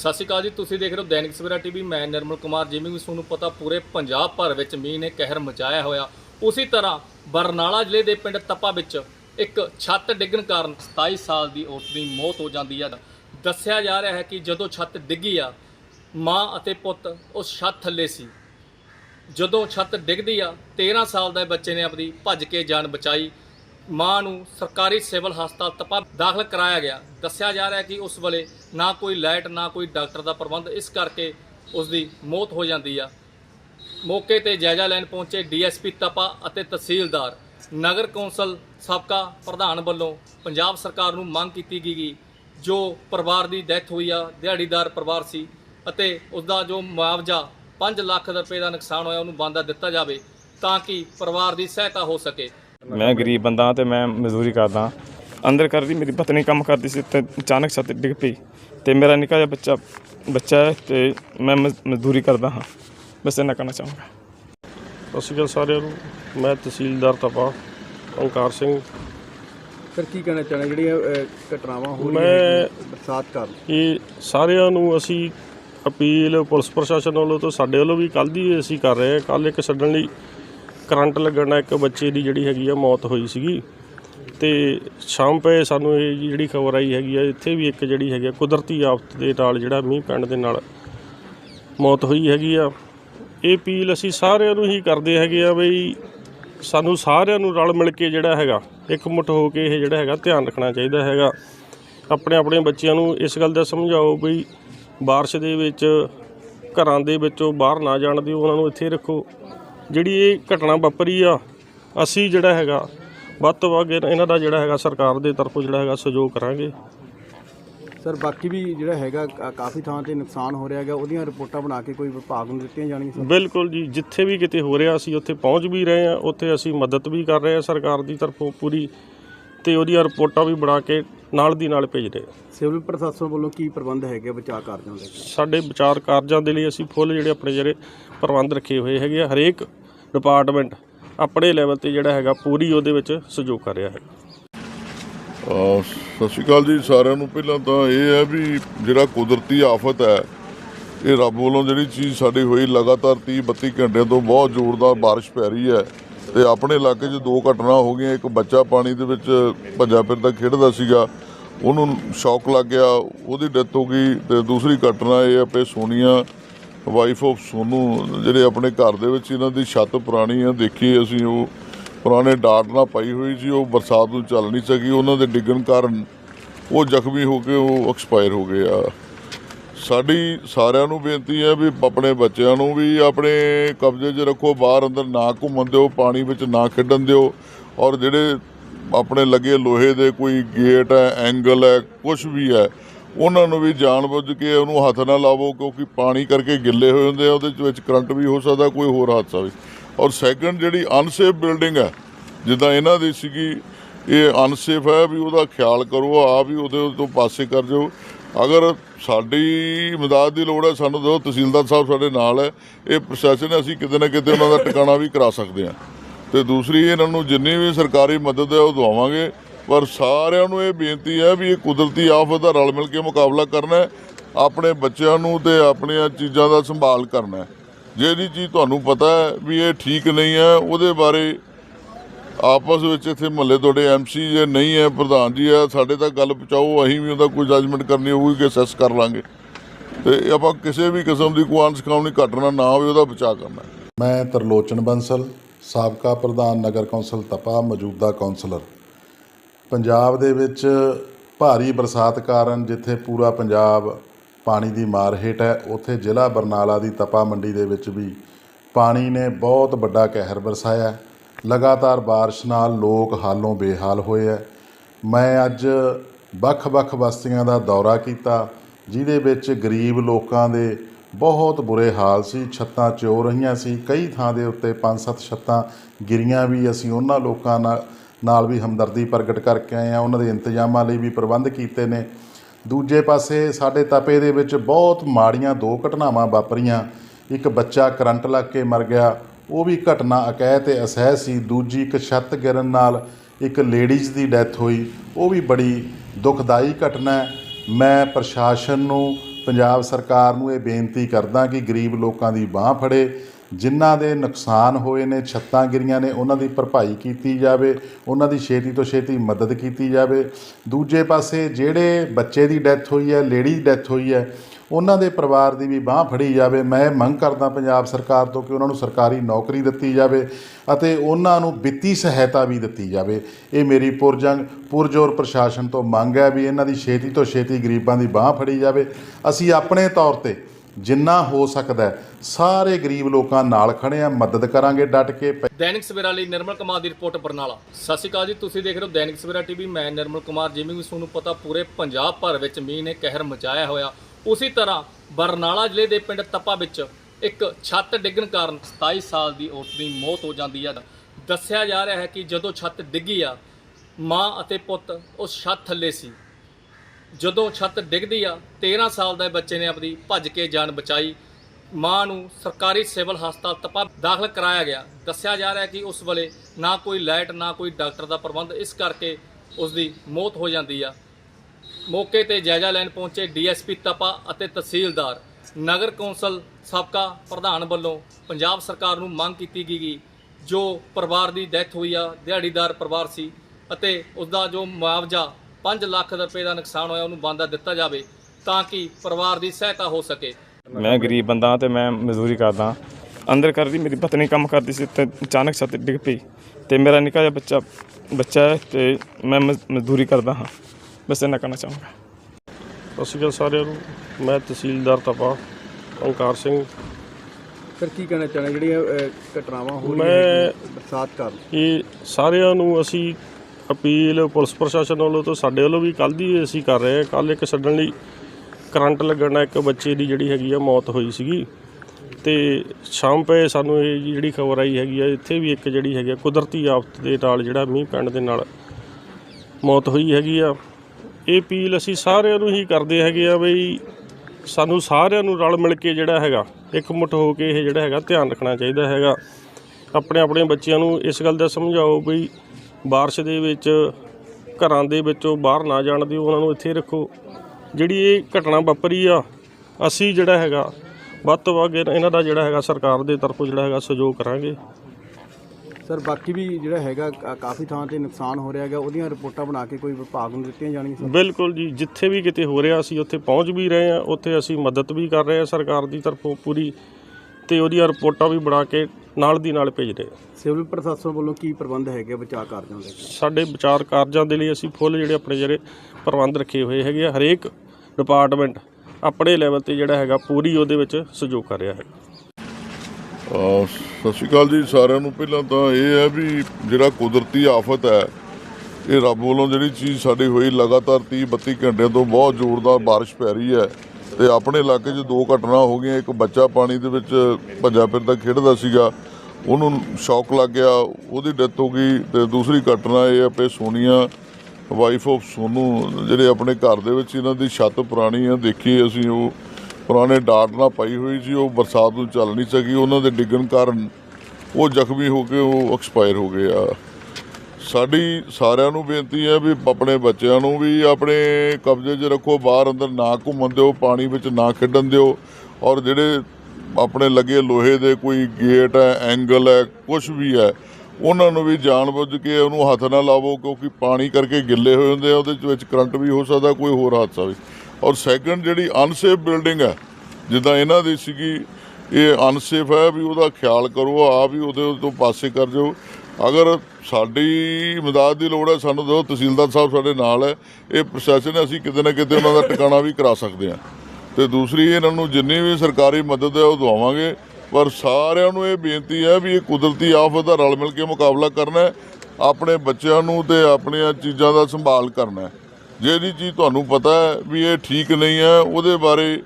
ਸਤਿ ਸ਼੍ਰੀ ਅਕਾਲ ਜੀ, ਤੁਸੀਂ ਦੇਖ ਰਹੇ ਹੋ ਦੈਨਿਕ ਸਵੇਰਾ ਟੀਵੀ। ਮੈਂ ਨਿਰਮਲ ਕੁਮਾਰ, ਜਿਵੇਂ ਵੀ ਤੁਹਾਨੂੰ ਪਤਾ, ਪੂਰੇ ਪੰਜਾਬ ਭਰ ਵਿੱਚ ਮੀਂਹ ਨੇ ਕਹਿਰ ਮਚਾਇਆ ਹੋਇਆ। ਉਸੇ ਤਰ੍ਹਾਂ ਬਰਨਾਲਾ ਜ਼ਿਲ੍ਹੇ ਦੇ ਪਿੰਡ ਤਪਾ ਵਿੱਚ ਇੱਕ ਛੱਤ ਡਿੱਗਣ ਕਾਰਨ 27 ਸਾਲ ਦੀ ਔਰਤ ਦੀ ਮੌਤ ਹੋ ਜਾਂਦੀ ਹੈ। ਦੱਸਿਆ ਜਾ ਰਿਹਾ ਹੈ ਕਿ ਜਦੋਂ ਛੱਤ ਡਿੱਗੀ ਆ, ਮਾਂ ਅਤੇ ਪੁੱਤ ਉਸ ਛੱਤ ਥੱਲੇ ਸੀ। ਜਦੋਂ ਛੱਤ ਡਿੱਗਦੀ ਆ 13 ਸਾਲ ਦਾ ਬੱਚੇ ਨੇ ਆਪਣੀ ਭੱਜ ਕੇ ਜਾਨ ਬਚਾਈ। ਮਾਂ ਨੂੰ ਸਰਕਾਰੀ ਸਿਵਲ ਹਸਪਤਾਲ ਤਪਾ ਦਾਖਲ ਕਰਾਇਆ ਗਿਆ। ਦੱਸਿਆ ਜਾ ਰਿਹਾ ਹੈ ਕਿ ਉਸ ਵੇਲੇ ਨਾ ਕੋਈ ਲਾਈਟ, ਨਾ ਕੋਈ ਡਾਕਟਰ ਦਾ ਪ੍ਰਬੰਧ, ਇਸ ਕਰਕੇ ਉਸ ਦੀ ਮੌਤ ਹੋ ਜਾਂਦੀ ਆ। ਮੌਕੇ ਤੇ ਜਾਇਜ਼ਾ ਲੈਣ ਪਹੁੰਚੇ ਡੀਐਸਪੀ ਤਪਾ ਅਤੇ ਤਹਿਸੀਲਦਾਰ। ਨਗਰ ਕੌਂਸਲ ਸਾਬਕਾ ਪ੍ਰਧਾਨ ਵੱਲੋਂ ਪੰਜਾਬ ਸਰਕਾਰ ਨੂੰ ਮੰਗ ਕੀਤੀ ਗਈ ਜੋ ਪਰਿਵਾਰ ਦੀ ਡੈਥ ਹੋਈ ਆ, ਦਿਹਾੜੀਦਾਰ ਪਰਿਵਾਰ ਸੀ ਅਤੇ ਉਸ ਦਾ ਜੋ ਮੁਆਵਜ਼ਾ 5 ਲੱਖ ਰੁਪਏ ਦਾ ਨੁਕਸਾਨ ਹੋਇਆ, ਉਹਨੂੰ ਬੰਦਾ ਦਿੱਤਾ ਜਾਵੇ ਤਾਂ ਕਿ ਪਰਿਵਾਰ ਦੀ ਸਹਾਇਤਾ ਹੋ ਸਕੇ। ਮੈਂ ਗਰੀਬ ਬੰਦਾ ਹਾਂ ਤੇ ਮੈਂ ਮਜ਼ਦੂਰੀ ਕਰਦਾ। ਅੰਦਰ ਕਰਦੀ ਮੇਰੀ ਪਤਨੀ ਕੰਮ ਕਰਦੀ ਸੀ ਤੇ ਅਚਾਨਕ ਛੱਤ ਡਿੱਗ ਪਈ ਤੇ ਮੇਰਾ ਨਿੱਕਾ ਜਿਹਾ ਬੱਚਾ ਬੱਚਾ ਹੈ ਤੇ ਮੈਂ ਮਜ਼- ਮਜ਼ਦੂਰੀ ਕਰਦਾ ਹਾਂ। ਬਸ ਇਹਨਾਂ ਕਹਿਣਾ ਚਾਹੂੰਗਾ। ਸਤਿ ਸ਼੍ਰੀ ਅਕਾਲ ਸਾਰਿਆਂ ਨੂੰ। ਮੈਂ ਤਹਿਸੀਲਦਾਰ ਤਪਾ ਓਂਕਾਰ ਸਿੰਘ। ਸਰ ਕੀ ਕਹਿਣਾ ਚਾਹੁੰਦੇ ਜਿਹੜੀਆਂ ਘਟਨਾਵਾਂ ਹੋ ਰਹੀਆਂ ਮੈਂ- ਹੈਗੀਆਂ ਬਰਸਾਤ ਕਾਰਨ। ਇਹ ਸਾਰਿਆਂ ਨੂੰ ਅਸੀਂ ਅਪੀਲ ਪੁਲਿਸ ਪ੍ਰਸ਼ਾਸਨ ਵੱਲੋਂ ਤੋਂ ਸਾਡੇ ਵੱਲੋਂ ਵੀ ਕੱਲ ਦੀ ਅਸੀਂ ਕਰ ਰਹੇ ਹਾਂ। ਕੱਲ ਇੱਕ ਛੱਡਣ ਲਈ ਕਰੰਟ ਲੱਗਣ ਨਾਲ ਇੱਕ ਬੱਚੇ ਦੀ ਜਿਹੜੀ ਹੈਗੀ ਆ ਮੌਤ ਹੋਈ ਸੀਗੀ। ਤੇ ਸ਼ਾਮ ਪਏ ਸਾਨੂੰ ਇਹ ਜਿਹੜੀ ਖਬਰ ਆਈ ਹੈਗੀ ਆ, ਇੱਥੇ ਵੀ ਇੱਕ ਜਿਹੜੀ ਹੈਗੀ ਆ ਕੁਦਰਤੀ ਆਫਤ ਦੇ ਨਾਲ ਜਿਹੜਾ ਮੀਂਹ ਪੈਣ ਦੇ ਨਾਲ ਮੌਤ ਹੋਈ ਹੈਗੀ ਆ। ਇਹ ਅਪੀਲ ਅਸੀਂ ਸਾਰਿਆਂ ਨੂੰ ਹੀ ਕਰਦੇ ਹੈਗੇ ਆ ਬਈ ਸਾਨੂੰ ਸਾਰਿਆਂ ਨੂੰ ਰਲ ਮਿਲ ਕੇ ਜਿਹੜਾ ਹੈਗਾ ਇਕਮੁੱਠ ਹੋ ਕੇ ਇਹ ਜਿਹੜਾ ਹੈਗਾ ਧਿਆਨ ਰੱਖਣਾ ਚਾਹੀਦਾ ਹੈਗਾ। ਆਪਣੇ ਆਪਣੇ ਬੱਚਿਆਂ ਨੂੰ ਇਸ ਗੱਲ ਦਾ ਸਮਝਾਓ ਵੀ ਬਾਰਿਸ਼ ਦੇ ਵਿੱਚ, ਘਰਾਂ ਦੇ ਵਿੱਚੋਂ ਬਾਹਰ ਨਾ ਜਾਣ ਦਿਓ, ਉਹਨਾਂ ਨੂੰ ਇੱਥੇ ਰੱਖੋ। ਜਿਹੜੀ ਇਹ ਘਟਨਾ ਵਾਪਰੀ ਆ ਅਸੀਂ ਜਿਹੜਾ ਹੈਗਾ ਵੱਧ ਤੋਂ ਵੱਧ ਇਹਨਾਂ ਦਾ ਜਿਹੜਾ ਹੈਗਾ ਸਰਕਾਰ ਦੇ ਤਰਫੋਂ ਜਿਹੜਾ ਹੈਗਾ ਸਹਿਯੋਗ ਕਰਾਂਗੇ। ਸਰ ਬਾਕੀ ਵੀ ਜਿਹੜਾ ਹੈਗਾ ਕਾ- ਕਾਫੀ ਥਾਂ ਤੇ ਨੁਕਸਾਨ ਹੋ ਰਿਹਾ ਹੈਗਾ ਉਹਦੀਆਂ ਰਿਪੋਰਟਾਂ ਬਣਾ ਕੇ ਕੋਈ ਵਿਭਾਗ ਨੂੰ ਦਿੱਤੀਆਂ ਜਾਣਗੀਆਂ ਸਰ? ਬਿਲਕੁਲ ਜੀ ਜਿੱਥੇ ਵੀ ਕਿਤੇ ਹੋ ਰਿਹਾ ਅਸੀਂ ਉੱਥੇ ਪਹੁੰਚ ਵੀ ਰਹੇ ਹਾਂ ਉੱਥੇ ਅਸੀਂ ਮਦਦ ਵੀ ਕਰ ਰਹੇ ਹਾਂ ਸਰਕਾਰ ਦੀ ਤਰਫੋਂ ਪੂਰੀ ਤੇ ਉਹਦੀਆਂ ਰਿਪੋਰਟਾਂ ਵੀ ਬਣਾ ਕੇ ਨਾਲ ਦੀ ਨਾਲ ਭੇਜ ਰਹੇ ਹਾਂ। ਸਿਵਲ ਪ੍ਰਸ਼ਾਸਨ ਵੱਲੋਂ ਕੀ ਪ੍ਰਬੰਧ ਹੈਗੇ ਬਚਾਅ ਕਾਰਜਾਂ ਦੇ? ਸਾਡੇ ਵਿਚਾਰ ਕਾਰਜਾਂ ਦੇ ਲਈ ਅਸੀਂ ਫੁੱਲ ਜਿਹੜੇ ਆਪਣੇ ਜਿਹੜੇ ਪ੍ਰਬੰਧ ਰੱਖੇ ਹੋਏ ਹੈਗੇ ਆ ਹਰੇਕ ਡਿਪਾਰਟਮੈਂਟ ਆਪਣੇ ਲੈਵਲ ਤੇ ਜਿਹੜਾ ਹੈਗਾ ਪੂਰੀ ਉਹਦੇ ਵਿੱਚ ਸਹਿਯੋਗ ਕਰ ਰਿਹਾ ਹੈ। ਸਤਿ ਸ਼੍ਰੀ ਅਕਾਲ ਜੀ, ਸਾਰਿਆਂ ਨੂੰ ਪਹਿਲਾਂ ਤਾਂ ਇਹ ਹੈ ਵੀ ਜਿਹੜਾ ਕੁਦਰਤੀ ਆਫਤ ਹੈ, ਇਹ ਰੱਬ ਵੱਲੋਂ ਜਿਹੜੀ ਚੀਜ਼ ਸਾਡੀ ਹੋਈ ਲਗਾਤਾਰ 30 32 ਘੰਟਿਆਂ ਤੋਂ ਬਹੁਤ ਜ਼ੋਰਦਾਰ ਬਾਰਿਸ਼ ਪੈ ਰਹੀ ਹੈ ਤੇ ਆਪਣੇ ਇਲਾਕੇ 'ਚ ਦੋ ਘਟਨਾ ਹੋ ਗਈਆਂ, ਇੱਕ ਬੱਚਾ ਪਾਣੀ ਦੇ ਵਿੱਚ ਭੱਜਾ ਫਿਰਦਾ, ਖੇਡਦਾ ਸੀਗਾ, ਉਹਨੂੰ ਸ਼ੌਕ ਲੱਗ ਗਿਆ, ਉਹਦੀ ਡੈਥ ਹੋ ਗਈ ਤੇ ਦੂਸਰੀ ਘਟਨਾ ਇਹ ਹੈ ਪੇ ਸੋਨੀਆ ਵਾਈਫ ਆਫ ਸੋਨੂ ਜਿਹੜੇ ਆਪਣੇ ਘਰ ਦੇ ਵਿੱਚ ਇਹਨਾਂ ਦੀ ਛੱਤ ਪੁਰਾਣੀ ਆ, ਦੇਖੀ ਅਸੀਂ ਉਹ ਪੁਰਾਣੇ ਡਾਟ ਨਾਲ ਪਾਈ ਹੋਈ ਸੀ, ਉਹ ਬਰਸਾਤ ਨੂੰ ਚੱਲ ਨਹੀਂ ਸਕੀ, ਉਹਨਾਂ ਦੇ ਡਿੱਗਣ ਕਾਰਨ ਉਹ ਜ਼ਖਮੀ ਹੋ ਕੇ ਉਹ ਐਕਸਪਾਇਰ ਹੋ ਗਏ ਆ। ਸਾਡੀ ਸਾਰਿਆਂ ਨੂੰ ਬੇਨਤੀ ਹੈ ਵੀ ਆਪਣੇ ਬੱਚਿਆਂ ਨੂੰ ਵੀ ਆਪਣੇ ਕਬਜ਼ੇ 'ਚ ਰੱਖੋ, ਬਾਹਰ ਅੰਦਰ ਨਾ ਘੁੰਮਣ ਦਿਓ, ਪਾਣੀ ਵਿੱਚ ਨਾ ਖੇਡਣ ਦਿਓ ਔਰ ਜਿਹੜੇ ਆਪਣੇ ਲੱਗੇ ਲੋਹੇ ਦੇ ਕੋਈ ਗੇਟ ਹੈ ਐਂਗਲ ਹੈ ਕੁਝ ਵੀ ਹੈ ਉਹਨਾਂ ਨੂੰ ਵੀ ਜਾਣਬੁੱਝ ਕੇ ਉਹਨੂੰ ਹੱਥ ਨਾ ਲਾਵੋ, ਕਿਉਂਕਿ ਪਾਣੀ ਕਰਕੇ ਗਿੱਲੇ ਹੋਏ ਹੁੰਦੇ ਆ, ਉਹਦੇ ਵਿੱਚ ਕਰੰਟ ਵੀ ਹੋ ਸਕਦਾ, ਕੋਈ ਹੋਰ ਹਾਦਸਾ ਵੀ। ਔਰ ਸੈਕੰਡ ਜਿਹੜੀ ਅਨਸੇਫ ਬਿਲਡਿੰਗ ਹੈ, ਜਿੱਦਾਂ ਇਹਨਾਂ ਦੀ ਸੀਗੀ, ਇਹ ਅਨਸੇਫ ਹੈ, ਵੀ ਉਹਦਾ ਖਿਆਲ ਕਰੋ, ਆਪ ਵੀ ਉਹਦੇ ਤੋਂ ਪਾਸੇ ਕਰ ਜਾਓ। ਅਗਰ ਸਾਡੀ ਮਦਦ ਦੀ ਲੋੜ ਹੈ, ਸਾਨੂੰ ਦੋ ਤਹਿਸੀਲਦਾਰ ਸਾਹਿਬ ਸਾਡੇ ਨਾਲ ਹੈ। ਇਹ ਪ੍ਰਸ਼ਾਸਨ ਅਸੀਂ ਕਿਤੇ ਨਾ ਕਿਤੇ ਉਹਨਾਂ ਦਾ ਟਿਕਾਣਾ ਵੀ ਕਰਾ ਸਕਦੇ ਹਾਂ। ਤੇ ਦੂਸਰੀ, ਇਹਨਾਂ ਨੂੰ ਜਿੰਨੀ ਵੀ ਸਰਕਾਰੀ ਮਦਦ ਹੈ, ਉਹ ਦਵਾਵਾਂਗੇ। ਪਰ ਸਾਰਿਆਂ ਨੂੰ ਇਹ ਬੇਨਤੀ ਹੈ ਵੀ ਇਹ ਕੁਦਰਤੀ ਆਫਤ ਦਾ ਰਲ ਮਿਲ ਕੇ ਮੁਕਾਬਲਾ ਕਰਨਾ ਆਪਣੇ ਬੱਚਿਆਂ ਨੂੰ ਤੇ ਆਪਣੀਆਂ ਚੀਜ਼ਾਂ ਦਾ ਸੰਭਾਲ ਕਰਨਾ ਜਿਹੜੀ ਚੀਜ਼ ਤੁਹਾਨੂੰ ਪਤਾ ਹੈ ਵੀ ਇਹ ਠੀਕ ਨਹੀਂ ਹੈ, ਉਹਦੇ ਬਾਰੇ ਆਪਸ ਵਿੱਚ ਇੱਥੇ ਮਹੱਲੇ ਤੁਹਾਡੇ ਐਮਸੀ ਜੇ ਨਹੀਂ ਹੈ, ਪ੍ਰਧਾਨ ਜੀ ਹੈ, ਸਾਡੇ ਤੱਕ ਗੱਲ ਪਹੁੰਚਾਓ, ਅਸੀਂ ਵੀ ਉਹਦਾ ਕੋਈ ਜਜਮੈਂਟ ਕਰਨੀ ਹੋਊਗੀ ਕਿ ਅਸੈਸ ਕਰ ਲਾਂਗੇ। ਤੇ ਆਪਾਂ ਕਿਸੇ ਵੀ ਕਿਸਮ ਦੀ ਕੋਈ ਅਨਸਕਾਮਣੀ ਘਟਨਾ ਨਾ ਹੋਵੇ, ਉਹਦਾ ਬਚਾਅ ਕਰਨਾ ਮੈਂ ਤਰਲੋਚਨ ਬੰਸਲ, ਸਾਬਕਾ ਪ੍ਰਧਾਨ ਨਗਰ ਕੌਂਸਲ ਤਪਾ, ਮੌਜੂਦਾ ਕੌਂਸਲਰ। ਪੰਜਾਬ ਦੇ ਵਿੱਚ ਭਾਰੀ ਬਰਸਾਤ ਕਾਰਨ ਜਿੱਥੇ ਪੂਰਾ ਪੰਜਾਬ ਪਾਣੀ ਦੀ ਮਾਰ ਹੇਠ ਹੈ, ਉੱਥੇ ਜ਼ਿਲ੍ਹਾ ਬਰਨਾਲਾ ਦੀ ਤਪਾ ਮੰਡੀ ਦੇ ਵਿੱਚ ਵੀ ਪਾਣੀ ਨੇ ਬਹੁਤ ਵੱਡਾ ਕਹਿਰ ਵਰਸਾਇਆ ਲਗਾਤਾਰ ਬਾਰਿਸ਼ ਨਾਲ ਲੋਕ ਹਾਲੋਂ ਬੇਹਾਲ ਹੋਏ ਹੈ। ਮੈਂ ਅੱਜ ਵੱਖ-ਵੱਖ ਬਸਤੀਆਂ ਦਾ ਦੌਰਾ ਕੀਤਾ, ਜਿਹਦੇ ਵਿੱਚ ਗਰੀਬ ਲੋਕਾਂ ਦੇ ਬਹੁਤ ਬੁਰੇ ਹਾਲ ਸੀ, ਛੱਤਾਂ ਚੋ ਰਹੀਆਂ ਸੀ, ਕਈ ਥਾਂ ਦੇ ਉੱਤੇ ਪੰਜ ਸੱਤ ਛੱਤਾਂ ਗਿਰੀਆਂ ਵੀ ਅਸੀਂ ਉਹਨਾਂ ਲੋਕਾਂ ਨਾਲ ਨਾਲ ਵੀ ਹਮਦਰਦੀ ਪ੍ਰਗਟ ਕਰਕੇ ਆਏ ਆ ਉਹਨਾਂ ਦੇ ਇੰਤਜ਼ਾਮਾਂ ਲਈ ਵੀ ਪ੍ਰਬੰਧ ਕੀਤੇ ਨੇ। ਦੂਜੇ ਪਾਸੇ ਸਾਡੇ ਤਪੇ ਦੇ ਵਿੱਚ ਬਹੁਤ ਮਾੜੀਆਂ ਦੋ ਘਟਨਾਵਾਂ ਵਾਪਰੀਆਂ। ਇੱਕ ਬੱਚਾ ਕਰੰਟ ਲੱਗ ਕੇ ਮਰ ਗਿਆ। ਉਹ ਵੀ ਘਟਨਾ ਅਕਹਿ ਤੇ ਅਸਹਿ ਸੀ। ਦੂਜੀ ਇੱਕ ਛੱਤ ਗਿਰਨ ਨਾਲ ਇੱਕ ਲੇਡੀਜ਼ ਦੀ ਡੈਥ ਹੋਈ। ਉਹ ਵੀ ਬੜੀ ਦੁਖਦਾਈ ਘਟਨਾ ਹੈ। ਮੈਂ ਪ੍ਰਸ਼ਾਸਨ ਨੂੰ, ਪੰਜਾਬ ਸਰਕਾਰ ਨੂੰ ਇਹ ਬੇਨਤੀ ਕਰਦਾ ਕਿ ਗਰੀਬ ਲੋਕਾਂ ਦੀ ਬਾਹ ਫੜੇ। ਜਿਨ੍ਹਾਂ ਦੇ ਨੁਕਸਾਨ ਹੋਏ ਨੇ, ਛੱਤਾਂ ਗਿਰੀਆਂ ਨੇ, ਉਹਨਾਂ ਦੀ ਭਰਪਾਈ ਕੀਤੀ ਜਾਵੇ, ਉਹਨਾਂ ਦੀ ਛੇਤੀ ਤੋਂ ਛੇਤੀ ਮਦਦ ਕੀਤੀ ਜਾਵੇ। ਦੂਜੇ ਪਾਸੇ ਜਿਹੜੇ ਬੱਚੇ ਦੀ ਡੈਥ ਹੋਈ ਹੈ, ਲੇਡੀ ਦੀ ਡੈਥ ਹੋਈ ਹੈ, ਉਹਨਾਂ ਦੇ ਪਰਿਵਾਰ ਦੀ ਵੀ ਬਾਹ ਫੜੀ ਜਾਵੇ। ਮੈਂ ਮੰਗ ਕਰਦਾ ਪੰਜਾਬ ਸਰਕਾਰ ਤੋਂ ਕਿ ਉਹਨਾਂ ਨੂੰ ਸਰਕਾਰੀ ਨੌਕਰੀ ਦਿੱਤੀ ਜਾਵੇ ਅਤੇ ਉਹਨਾਂ ਨੂੰ ਵਿੱਤੀ ਸਹਾਇਤਾ ਵੀ ਦਿੱਤੀ ਜਾਵੇ। ਇਹ ਮੇਰੀ ਪੁਰਜੰਗ, ਪੁਰਜੋਰ ਪ੍ਰਸ਼ਾਸਨ ਤੋਂ ਮੰਗ ਹੈ ਵੀ ਇਹਨਾਂ ਦੀ ਛੇਤੀ ਤੋਂ ਛੇਤੀ ਗਰੀਬਾਂ ਦੀ ਬਾਹ ਫੜੀ ਜਾਵੇ। ਅਸੀਂ ਆਪਣੇ ਤੌਰ ਤੇ ਜਿੰਨਾ ਹੋ ਸਕਦਾ ਸਾਰੇ ਗਰੀਬ ਲੋਕਾਂ ਨਾਲ ਖੜੇ ਆ, ਮਦਦ ਕਰਾਂਗੇ ਡਟ ਕੇ। ਦੈਨਿਕ ਸਵੇਰਾ ਲਈ ਨਿਰਮਲ ਕੁਮਾਰ ਦੀ ਰਿਪੋਰਟ ਬਰਨਾਲਾ। ਸਤਿ ਸ਼੍ਰੀ ਅਕਾਲ ਜੀ, ਤੁਸੀਂ ਦੇਖ ਰਹੇ ਹੋ ਦੈਨਿਕ ਸਵੇਰਾ ਟੀਵੀ। ਮੈਂ ਨਿਰਮਲ ਕੁਮਾਰ, ਜਿਵੇਂ ਵੀ ਤੁਹਾਨੂੰ ਪਤਾ, ਪੂਰੇ ਪੰਜਾਬ ਭਰ ਵਿੱਚ ਮੀਂਹ ਨੇ ਕਹਿਰ ਮਚਾਇਆ ਹੋਇਆ। ਉਸੇ ਤਰ੍ਹਾਂ ਬਰਨਾਲਾ ਜ਼ਿਲ੍ਹੇ ਦੇ ਪਿੰਡ ਤੱਪਾ ਵਿੱਚ ਇੱਕ ਛੱਤ ਡਿੱਗਣ ਕਾਰਨ 27 ਸਾਲ ਦੀ ਔਰਤ ਦੀ ਮੌਤ ਹੋ ਜਾਂਦੀ ਹੈ ਦੱਸਿਆ ਜਾ ਰਿਹਾ ਹੈ ਕਿ ਜਦੋਂ ਛੱਤ ਡਿੱਗੀ ਆ, ਮਾਂ ਅਤੇ ਪੁੱਤ ਉਸ ਛੱਤ ਥੱਲੇ ਸੀ। ਜਦੋਂ ਛੱਤ ਡਿੱਗਦੀ ਆ 13 ਸਾਲ ਦਾ ਬੱਚੇ ਨੇ ਆਪਣੀ ਭੱਜ ਕੇ ਜਾਨ ਬਚਾਈ। ਮਾਂ ਨੂੰ ਸਰਕਾਰੀ ਸਿਵਲ ਹਸਪਤਾਲ ਤਪਾ ਦਾਖਲ ਕਰਾਇਆ ਗਿਆ। ਦੱਸਿਆ ਜਾ ਰਿਹਾ ਕਿ ਉਸ ਵੇਲੇ ਨਾ ਕੋਈ ਲਾਈਟ, ਨਾ ਕੋਈ ਡਾਕਟਰ ਦਾ ਪ੍ਰਬੰਧ, ਇਸ ਕਰਕੇ ਉਸ ਦੀ ਮੌਤ ਹੋ ਜਾਂਦੀ ਆ। ਮੌਕੇ ਤੇ ਜਾਇਜ਼ਾ ਲੈਣ ਪਹੁੰਚੇ ਡੀਐਸਪੀ ਤਪਾ ਅਤੇ ਤਹਿਸੀਲਦਾਰ। ਨਗਰ ਕੌਂਸਲ ਸਾਬਕਾ ਪ੍ਰਧਾਨ ਵੱਲੋਂ ਪੰਜਾਬ ਸਰਕਾਰ ਨੂੰ ਮੰਗ ਕੀਤੀ ਗਈ ਜੋ ਪਰਿਵਾਰ ਦੀ ਡੈਥ ਹੋਈ ਆ, ਦਿਹਾੜੀਦਾਰ ਪਰਿਵਾਰ ਸੀ ਅਤੇ ਉਸ ਦਾ ਜੋ ਮੁਆਵਜ਼ਾ 5 ਲੱਖ ਰੁਪਏ ਦਾ ਨੁਕਸਾਨ ਹੋਇਆ ਉਹਨੂੰ ਬੰਦਾ ਦਿੱਤਾ ਜਾਵੇ ਤਾਂ ਕਿ ਪਰਿਵਾਰ ਦੀ ਸਹਾਇਤਾ ਹੋ ਸਕੇ। ਮੈਂ ਗਰੀਬ ਬੰਦਾ ਤੇ ਮੈਂ ਮਜ਼ਦੂਰੀ ਕਰਦਾ। ਅੰਦਰ ਕਰਦੀ ਮੇਰੀ ਪਤਨੀ ਕੰਮ ਕਰਦੀ ਸੀ ਤੇ ਅਚਾਨਕ ਛੱਤ ਡਿੱਗ ਪਈ ਤੇ ਮੇਰਾ ਨਿੱਕਾ ਜਿਹਾ ਬੱਚਾ ਬੱਚਾ ਹੈ ਤੇ ਮੈਂ ਮਜ਼- ਮਜ਼ਦੂਰੀ ਕਰਦਾ ਹਾਂ। ਬਸ ਇੰਨਾ ਕਹਿਣਾ ਚਾਹਾਂਗਾ। ਸਤਿ ਸ਼੍ਰੀ ਅਕਾਲ ਸਾਰਿਆਂ ਨੂੰ। ਮੈਂ ਤਹਿਸੀਲਦਾਰ ਤਪਾ ਓਂਕਾਰ ਸਿੰਘ। ਸਰ ਕੀ ਕਹਿਣਾ ਚਾਹੁੰਦੇ ਜਿਹੜੀਆਂ ਘਟਨਾਵਾਂ ਹੋ ਰਹੀਆਂ ਬਰਸਾਤ ਕਾਰਨ। ਇਹ ਸਾਰਿਆਂ ਨੂੰ ਅਸੀਂ ਅਪੀਲ ਪੁਲਿਸ ਪ੍ਰਸ਼ਾਸਨ ਵੱਲੋਂ ਤੋਂ ਸਾਡੇ ਵੱਲੋਂ ਵੀ ਕੱਲ ਦੀ ਅਸੀਂ ਕਰ ਰਹੇ ਹਾਂ। ਕੱਲ ਇੱਕ ਛੱਡਣ ਲਈ ਕਰੰਟ ਲੱਗਣ ਨਾਲ ਇੱਕ ਬੱਚੇ ਦੀ ਜਿਹੜੀ ਹੈਗੀ ਆ ਮੌਤ ਹੋਈ ਸੀਗੀ। ਤੇ ਸ਼ਾਮ ਪਏ ਸਾਨੂੰ ਇਹ ਜਿਹੜੀ ਖਬਰ ਆਈ ਹੈਗੀ ਆ, ਇੱਥੇ ਵੀ ਇੱਕ ਜਿਹੜੀ ਹੈਗੀ ਆ ਕੁਦਰਤੀ ਆਫਤ ਦੇ ਨਾਲ ਜਿਹੜਾ ਮੀਂਹ ਪੈਣ ਦੇ ਨਾਲ ਮੌਤ ਹੋਈ ਹੈਗੀ ਆ। ਇਹ ਅਪੀਲ ਅਸੀਂ ਸਾਰਿਆਂ ਨੂੰ ਹੀ ਕਰਦੇ ਹੈਗੇ ਆ ਬਈ ਸਾਨੂੰ ਸਾਰਿਆਂ ਨੂੰ ਰਲ ਮਿਲ ਕੇ ਜਿਹੜਾ ਹੈਗਾ, ਇੱਕ ਮੁੱਠ ਹੋ ਕੇ ਇਹ ਜਿਹੜਾ ਹੈਗਾ ਧਿਆਨ ਰੱਖਣਾ ਚਾਹੀਦਾ ਹੈਗਾ। ਆਪਣੇ ਆਪਣੇ ਬੱਚਿਆਂ ਨੂੰ ਇਸ ਗੱਲ ਦਾ ਸਮਝਾਓ ਬਈ ਬਾਰਿਸ਼ ਦੇ ਵਿੱਚ ਘਰਾਂ ਦੇ ਵਿੱਚੋਂ ਬਾਹਰ ਨਾ ਜਾਣ ਦਿਓ ਉਹਨਾਂ ਨੂੰ ਇੱਥੇ ਰੱਖੋ। ਜਿਹੜੀ ਇਹ ਘਟਨਾ ਵਾਪਰੀ ਆ ਅਸੀਂ ਜਿਹੜਾ ਹੈਗਾ ਵੱਧ ਤੋਂ ਵੱਧ ਇਹਨਾਂ ਇਹਨਾਂ ਦਾ ਜਿਹੜਾ ਹੈਗਾ ਸਰਕਾਰ ਦੇ ਤਰਫੋਂ ਜਿਹੜਾ ਹੈਗਾ ਸਹਿਯੋਗ ਕਰਾਂਗੇ। ਸਰ ਬਾਕੀ ਵੀ ਜਿਹੜਾ ਹੈਗਾ ਕਾ- ਕਾਫੀ ਥਾਂ ਤੇ ਨੁਕਸਾਨ ਹੋ ਰਿਹਾ ਹੈਗਾ ਉਹਦੀਆਂ ਰਿਪੋਰਟਾਂ ਬਣਾ ਕੇ ਕੋਈ ਵਿਭਾਗ ਨੂੰ ਦਿੱਤੀਆਂ ਜਾਣਗੀਆਂ ਸਰ? ਬਿਲਕੁਲ ਜੀ ਜਿੱਥੇ ਵੀ ਕਿਤੇ ਹੋ ਰਿਹਾ ਅਸੀਂ ਉੱਥੇ ਪਹੁੰਚ ਵੀ ਰਹੇ ਹਾਂ ਉੱਥੇ ਅਸੀਂ ਮਦਦ ਵੀ ਕਰ ਰਹੇ ਹਾਂ ਸਰਕਾਰ ਦੀ ਤਰਫੋਂ ਪੂਰੀ। ਤੇ ਉਹਦੀਆਂ ਰਿਪੋਰਟਾਂ ਵੀ ਬਣਾ ਕੇ ਨਾਲ ਦੀ ਨਾਲ ਭੇਜ ਰਹੇ ਹਾਂ। ਸਿਵਲ ਪ੍ਰਸ਼ਾਸਨ ਵੱਲੋਂ ਕੀ ਪ੍ਰਬੰਧ ਹੈਗੇ ਬਚਾਅ ਕਾਰਜਾਂ ਦੇ ਸਾਡੇ ਵਿਚਾਰ ਕਾਰਜਾਂ ਦੇ ਲਈ ਅਸੀਂ ਫੁੱਲ ਜਿਹੜੇ ਆਪਣੇ ਜਿਹੜੇ ਪ੍ਰਬੰਧ ਰੱਖੇ ਹੋਏ ਹੈਗੇ ਆ ਹਰੇਕ ਡਿਪਾਰਟਮੈਂਟ ਆਪਣੇ ਲੈਵਲ ਤੇ ਜਿਹੜਾ ਹੈਗਾ ਪੂਰੀ ਉਹਦੇ ਵਿੱਚ ਸਹਿਯੋਗ ਕਰ ਰਿਹਾ ਹੈ। ਅਹ ਸਤਿ ਸ਼੍ਰੀ ਅਕਾਲ ਜੀ ਸਾਰਿਆਂ ਨੂੰ ਪਹਿਲਾਂ ਤਾਂ ਇਹ ਹੈ ਵੀ ਜਿਹੜਾ ਕੁਦਰਤੀ ਆਫਤ ਹੈ ਇਹ ਰੱਬ ਵੱਲੋਂ ਜਿਹੜੀ ਚੀਜ਼ ਸਾਡੀ ਹੋਈ ਲਗਾਤਾਰ 30 32 ਘੰਟਿਆਂ ਤੋਂ ਬਹੁਤ ਜ਼ੋਰਦਾਰ ਬਾਰਿਸ਼ ਪੈ ਰਹੀ ਹੈ। ਤੇ ਆਪਣੇ ਇਲਾਕੇ 'ਚ ਦੋ ਘਟਨਾ ਹੋ ਗਈਆਂ, ਇੱਕ ਬੱਚਾ ਪਾਣੀ ਦੇ ਵਿੱਚ ਭੱਜਾ ਫਿਰਦਾ, ਖੇਡਦਾ ਸੀਗਾ, ਉਹਨੂੰ ਸ਼ੌਕ ਲੱਗ ਗਿਆ, ਉਹਦੀ ਡੈਥ ਹੋ ਗਈ ਤੇ ਦੂਸਰੀ ਘਟਨਾ ਇਹ ਹੈ ਪੇ ਸੋਨੀਆ ਵਾਈਫ ਆਫ ਸੋਨੂ, ਜਿਹੜੇ ਆਪਣੇ ਘਰ ਦੇ ਵਿੱਚ ਇਹਨਾਂ ਦੀ ਛੱਤ ਪੁਰਾਣੀ ਆ, ਦੇਖੀ ਅਸੀਂ ਉਹ ਪੁਰਾਣੇ ਡਾਟ ਨਾਲ ਪਾਈ ਹੋਈ ਸੀ, ਉਹ ਬਰਸਾਤ ਨੂੰ ਚੱਲ ਨਹੀਂ ਸਕੀ, ਉਹਨਾਂ ਦੇ ਡਿੱਗਣ ਕਾਰਨ ਉਹ ਜ਼ਖਮੀ ਹੋ ਕੇ ਉਹ ਐਕਸਪਾਇਰ ਹੋ ਗਏ ਆ। ਸਾਡੀ ਸਾਰਿਆਂ ਨੂੰ ਬੇਨਤੀ ਹੈ ਵੀ ਆਪਣੇ ਬੱਚਿਆਂ ਨੂੰ ਵੀ ਆਪਣੇ ਕਬਜ਼ੇ 'ਚ ਰੱਖੋ, ਬਾਹਰ ਅੰਦਰ ਨਾ ਘੁੰਮਣ ਦਿਓ, ਪਾਣੀ ਵਿੱਚ ਨਾ ਖੇਡਣ ਦਿਓ ਔਰ ਜਿਹੜੇ ਆਪਣੇ ਲੱਗੇ ਲੋਹੇ ਦੇ ਕੋਈ ਗੇਟ ਹੈ, ਐਂਗਲ ਹੈ ਕੁਝ ਵੀ ਹੈ, ਉਹਨਾਂ ਨੂੰ ਵੀ ਜਾਣਬੁੱਝ ਕੇ ਉਹਨੂੰ ਹੱਥ ਨਾ ਲਾਵੋ ਕਿਉਂਕਿ ਪਾਣੀ ਕਰਕੇ ਗਿੱਲੇ ਹੋਏ ਹੁੰਦੇ ਆ, ਉਹਦੇ ਵਿੱਚ ਕਰੰਟ ਵੀ ਹੋ ਸਕਦਾ, ਕੋਈ ਹੋਰ ਹਾਦਸਾ ਵੀ। ਔਰ ਸੈਕੰਡ ਜਿਹੜੀ ਅਨਸੇਫ ਬਿਲਡਿੰਗ ਹੈ, ਜਿੱਦਾਂ ਇਹਨਾਂ ਦੀ ਸੀਗੀ, ਇਹ ਅਨਸੇਫ ਹੈ ਵੀ ਉਹਦਾ ਖਿਆਲ ਕਰੋ, ਆਪ ਵੀ ਉਹਦੇ ਤੋਂ ਪਾਸੇ ਕਰ ਜਾਓ। ਅਗਰ ਸਾਡੀ ਮਦਦ ਦੀ ਲੋੜ ਹੈ, ਸਾਨੂੰ ਦੋ ਤਹਿਸੀਲਦਾਰ ਸਾਹਿਬ ਸਾਡੇ ਨਾਲ ਹੈ। ਇਹ ਪ੍ਰਸ਼ਾਸਨ ਹੈ, ਅਸੀਂ ਕਿਤੇ ਨਾ ਕਿਤੇ ਉਹਨਾਂ ਦਾ ਟਿਕਾਣਾ ਵੀ ਕਰਾ ਸਕਦੇ ਹਾਂ। ਤੇ ਦੂਸਰੀ, ਇਹਨਾਂ ਨੂੰ ਜਿੰਨੀ ਵੀ ਸਰਕਾਰੀ ਮਦਦ ਹੈ, ਉਹ ਦਵਾਵਾਂਗੇ। ਪਰ ਸਾਰਿਆਂ ਨੂੰ ਇਹ ਬੇਨਤੀ ਹੈ ਵੀ ਇਹ ਕੁਦਰਤੀ ਆਫਤ ਦਾ ਰਲ ਮਿਲ ਕੇ ਮੁਕਾਬਲਾ ਕਰਨਾ ਹੈ। ਆਪਣੇ ਬੱਚਿਆਂ ਨੂੰ ਤੇ ਆਪਣੀਆਂ ਚੀਜ਼ਾਂ ਦਾ ਸੰਭਾਲ ਕਰਨਾ ਹੈ। ਜਿਹੜੀ ਚੀਜ਼ ਤੁਹਾਨੂੰ ਪਤਾ ਹੈ ਵੀ ਇਹ ਠੀਕ ਨਹੀਂ ਹੈ, ਉਹਦੇ ਬਾਰੇ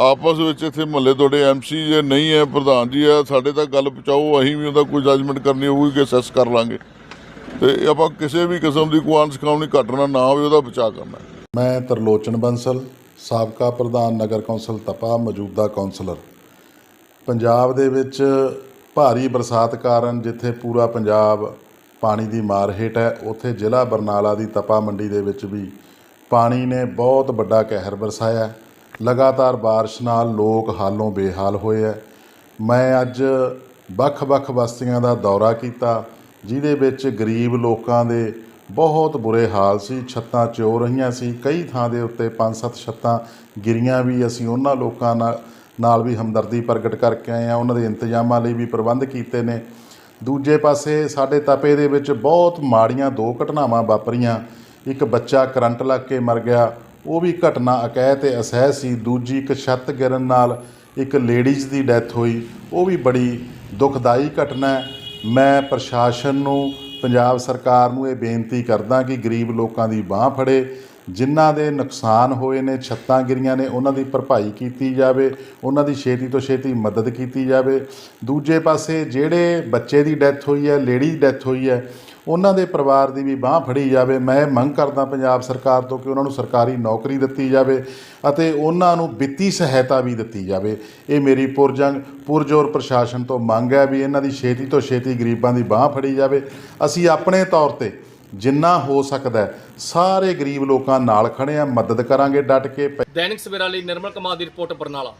ਆਪਸ ਵਿੱਚ ਇੱਥੇ ਮਹੱਲੇ ਤੁਹਾਡੇ ਐਮਸੀ ਜੇ ਨਹੀਂ ਹੈ, ਪ੍ਰਧਾਨ ਜੀ ਹੈ, ਸਾਡੇ ਤੱਕ ਗੱਲ ਪਹੁੰਚਾਓ, ਅਸੀਂ ਵੀ ਉਹਦਾ ਕੋਈ ਜਜਮੈਂਟ ਕਰਨੀ ਹੋਊਗੀ ਕਿ ਅਸੈਸ ਕਰ ਲਾਂਗੇ। ਤੇ ਆਪਾਂ ਕਿਸੇ ਵੀ ਕਿਸਮ ਦੀ ਕੋਈ ਅਨਸਕਾਮਣੀ ਘਟਨਾ ਨਾ ਹੋਵੇ ਉਹਦਾ ਬਚਾਅ ਕਰਨਾ। ਮੈਂ ਤਰਲੋਚਨ ਬੰਸਲ, ਸਾਬਕਾ ਪ੍ਰਧਾਨ ਨਗਰ ਕੌਂਸਲ ਤਪਾ, ਮੌਜੂਦਾ ਕੌਂਸਲਰ। ਪੰਜਾਬ ਦੇ ਵਿੱਚ ਭਾਰੀ ਬਰਸਾਤ ਕਾਰਨ ਜਿੱਥੇ ਪੂਰਾ ਪੰਜਾਬ ਪਾਣੀ ਦੀ ਮਾਰ ਹੇਠ ਹੈ, ਉੱਥੇ ਜ਼ਿਲ੍ਹਾ ਬਰਨਾਲਾ ਦੀ ਤਪਾ ਮੰਡੀ ਦੇ ਵਿੱਚ ਵੀ ਪਾਣੀ ਨੇ ਬਹੁਤ ਵੱਡਾ ਕਹਿਰ ਵਰਸਾਇਆ। ਲਗਾਤਾਰ ਬਾਰਿਸ਼ ਨਾਲ ਲੋਕ ਹਾਲੋਂ ਬੇਹਾਲ ਹੋਏ ਹੈ ਮੈਂ ਅੱਜ ਵੱਖ-ਵੱਖ ਬਸਤੀਆਂ ਦਾ ਦੌਰਾ ਕੀਤਾ, ਜਿਹਦੇ ਵਿੱਚ ਗਰੀਬ ਲੋਕਾਂ ਦੇ ਬਹੁਤ ਬੁਰੇ ਹਾਲ ਸੀ। ਛੱਤਾਂ ਚੋ ਰਹੀਆਂ ਸੀ। ਕਈ ਥਾਂ ਦੇ ਉੱਤੇ ਪੰਜ ਸੱਤ ਛੱਤਾਂ ਗਿਰੀਆਂ ਵੀ। ਅਸੀਂ ਉਹਨਾਂ ਲੋਕਾਂ ਨਾਲ ਨਾਲ ਵੀ ਹਮਦਰਦੀ ਪ੍ਰਗਟ ਕਰਕੇ ਆਏ ਆ ਉਹਨਾਂ ਦੇ ਇੰਤਜ਼ਾਮਾਂ ਲਈ ਵੀ ਪ੍ਰਬੰਧ ਕੀਤੇ ਨੇ। ਦੂਜੇ ਪਾਸੇ ਸਾਡੇ ਤਪੇ ਦੇ ਵਿੱਚ ਬਹੁਤ ਮਾੜੀਆਂ ਦੋ ਘਟਨਾਵਾਂ ਵਾਪਰੀਆਂ। ਇੱਕ ਬੱਚਾ ਕਰੰਟ ਲੱਗ ਕੇ ਮਰ ਗਿਆ। ਉਹ ਵੀ ਘਟਨਾ ਅਕਹਿ ਤੇ ਅਸਹਿ ਸੀ। ਦੂਜੀ ਇੱਕ ਛੱਤ ਗਿਰਨ ਨਾਲ ਇੱਕ ਲੇਡੀਜ਼ ਦੀ ਡੈਥ ਹੋਈ। ਉਹ ਵੀ ਬੜੀ ਦੁਖਦਾਈ ਘਟਨਾ ਮੈਂ ਪ੍ਰਸ਼ਾਸਨ ਨੂੰ, ਪੰਜਾਬ ਸਰਕਾਰ ਨੂੰ ਇਹ ਬੇਨਤੀ ਕਰਦਾ ਕਿ ਗਰੀਬ ਲੋਕਾਂ ਦੀ ਬਾਹ ਫੜੇ। ਜਿਨ੍ਹਾਂ ਦੇ ਨੁਕਸਾਨ ਹੋਏ ਨੇ, ਛੱਤਾਂ ਗਿਰੀਆਂ ਨੇ, ਉਹਨਾਂ ਦੀ ਭਰਪਾਈ ਕੀਤੀ ਜਾਵੇ। ਉਹਨਾਂ ਦੀ ਛੇਤੀ ਤੋਂ ਛੇਤੀ ਮਦਦ ਕੀਤੀ ਜਾਵੇ। ਦੂਜੇ ਪਾਸੇ ਜਿਹੜੇ ਬੱਚੇ ਦੀ ਡੈਥ ਹੋਈ ਹੈ, ਲੇਡੀ ਡੈਥ ਹੋਈ ਹੈ ਉਹਨਾਂ ਦੇ ਪਰਿਵਾਰ ਦੀ ਵੀ ਬਾਹ ਫੜੀ ਜਾਵੇ। ਮੈਂ ਮੰਗ ਕਰਦਾ ਪੰਜਾਬ ਸਰਕਾਰ ਤੋਂ ਕਿ ਉਹਨਾਂ ਨੂੰ ਸਰਕਾਰੀ ਨੌਕਰੀ ਦਿੱਤੀ ਜਾਵੇ ਅਤੇ ਉਹਨਾਂ ਨੂੰ ਵਿੱਤੀ ਸਹਾਇਤਾ ਵੀ ਦਿੱਤੀ ਜਾਵੇ। ਇਹ ਮੇਰੀ ਪੁਰਜੰਗ, ਪੁਰਜੋਰ ਪ੍ਰਸ਼ਾਸਨ ਤੋਂ ਮੰਗ ਹੈ ਵੀ ਇਹਨਾਂ ਦੀ ਛੇਤੀ ਤੋਂ ਛੇਤੀ ਗਰੀਬਾਂ ਦੀ ਬਾਹ ਫੜੀ ਜਾਵੇ। ਅਸੀਂ ਆਪਣੇ ਤੌਰ ਤੇ ਜਿੰਨਾ ਹੋ ਸਕਦਾ ਸਾਰੇ ਗਰੀਬ ਲੋਕਾਂ ਨਾਲ ਖੜੇ ਆ ਮਦਦ ਕਰਾਂਗੇ ਡਟ ਕੇ। ਦੈਨਿਕ ਸਵੇਰਾ ਲਈ ਨਿਰਮਲ ਕੁਮਾਰ ਦੀ ਰਿਪੋਰਟ ਬਰਨਾਲਾ।